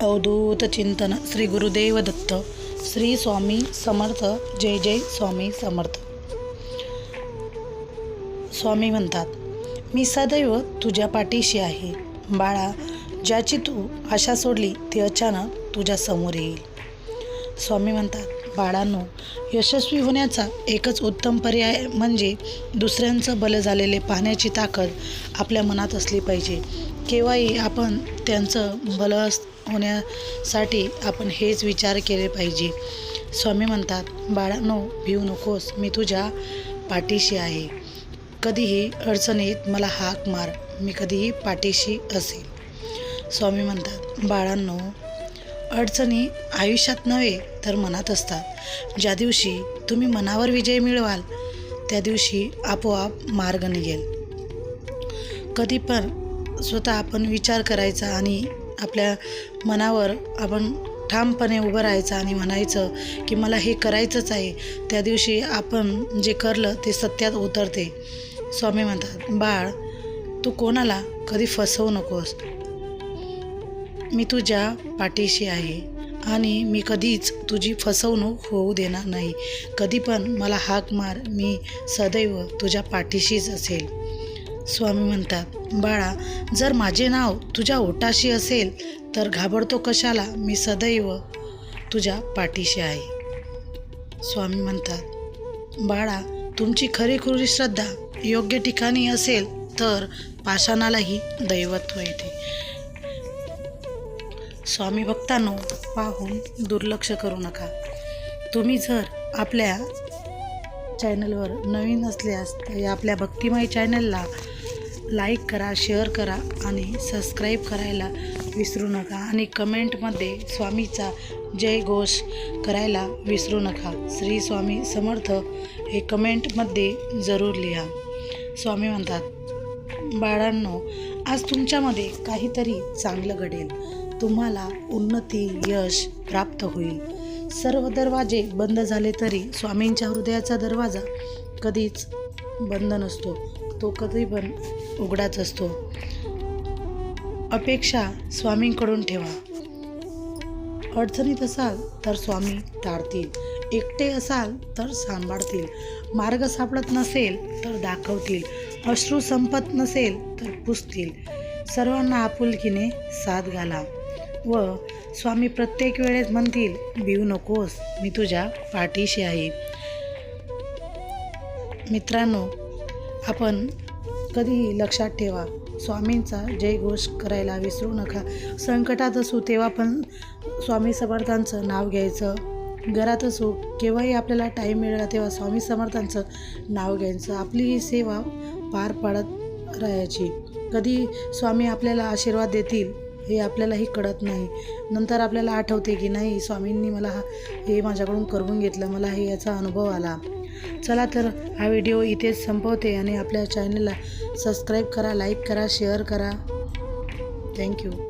अवधूत चिंतन श्री गुरुदेव दत्त श्री स्वामी समर्थ जय जय स्वामी समर्थ. स्वामी म्हणतात मी सदैव तुझ्या पाठीशी आहे. बाळा ज्याची तू आशा सोडली ती अचानक तुझ्या समोर येईल. स्वामी म्हणतात बाळांनो यशस्वी होण्याचा एकच उत्तम पर्याय म्हणजे दुसऱ्यांचं बल झालेले पाहण्याची ताकद आपल्या मनात असली पाहिजे. केव्हाही आपण त्यांचं बल होण्यासाठी आपण हेच विचार केले पाहिजे. स्वामी म्हणतात बाळांनो भिवू नकोस मी तुझ्या पाठीशी आहे. कधीही अडचणीत मला हाक मार मी कधीही पाठीशी असेल. स्वामी म्हणतात बाळांनो अडचणी आयुष्यात नव्हे तर मनात असतात. ज्या दिवशी तुम्ही मनावर विजय मिळवाल त्या दिवशी आपोआप मार्ग निघेल. कधी पण स्वतः आपण विचार करायचा आणि आपल्या मनावर आपण ठामपणे उभं राहायचं आणि म्हणायचं की मला हे करायचंच आहे. त्या दिवशी आपण जे करलं ते सत्यात उतरते. स्वामी म्हणतात बाळ तू कोणाला कधी फसवू नकोस? मी तुझ्या पाठीशी आहे आणि मी कधीच तुझी फसवणूक होऊ देणार नाही. कधी पण मला हाक मार मी सदैव तुझ्या पाठीशीच असेल. स्वामी म्हणतात बाळा जर माझे नाव तुझ्या ओटाशी असेल तर घाबरतो कशाला? मी सदैव तुझ्या पाठीशी आहे. स्वामी म्हणतात बाळा तुमची खरीखुरी श्रद्धा योग्य ठिकाणी असेल तर पाषाणालाही दैवत्व येते. स्वामी भक्तांनो पाहून दुर्लक्ष करू नका. तुम्ही जर आपल्या चॅनलवर नवीन असल्यास तर आपल्या भक्तिमय चॅनलला लाईक करा शेअर करा आणि सबस्क्राईब करायला विसरू नका आणि कमेंटमध्ये स्वामीचा जय घोष करायला विसरू नका. श्री स्वामी समर्थ हे कमेंटमध्ये जरूर लिहा. स्वामी म्हणतात बाळांनो आज तुमच्यामध्ये काहीतरी चांगलं घडेल. तुम्हाला उन्नती यश प्राप्त होईल. सर्व दरवाजे बंद झाले तरी स्वामींच्या हृदयाचा दरवाजा कधीच बंद नसतो. तो कधी पण उघडाच असतो. अपेक्षा स्वामींकडून ठेवा. अडचणीत असाल तर स्वामी टाळतील. एकटे असाल तर सांभाळतील. मार्ग सापडत नसेल तर दाखवतील. अश्रू संपत नसेल तर पुसतील. सर्वांना आपुलकीने साथ घाला. व स्वामी प्रत्येक वेळेस म्हणतील भिवू नकोस मी तुझ्या पाठीशी आहे. मित्रांनो आपण कधीही लक्षात ठेवा स्वामींचा जयघोष करायला विसरू नका. संकटात असू तेव्हा पण स्वामी समर्थांचं नाव घ्यायचं. घरात असो केव्हाही आपल्याला टाईम मिळाला तेव्हा स्वामी समर्थांचं नाव घ्यायचं. आपली ही सेवा पार पाडत राहायची. कधी स्वामी आपल्याला आशीर्वाद देतील हे आपल्यालाही कळत नाही. नंतर आपल्याला आठवते की नाही स्वामींनी मला हा हे माझ्याकडून करवून घेतलं मला हे याचा अनुभव आला. चला तर हा व्हिडिओ इथेच संपवते आणि आपल्या चॅनलला सबस्क्राईब करा लाईक करा शेअर करा. थँक्यू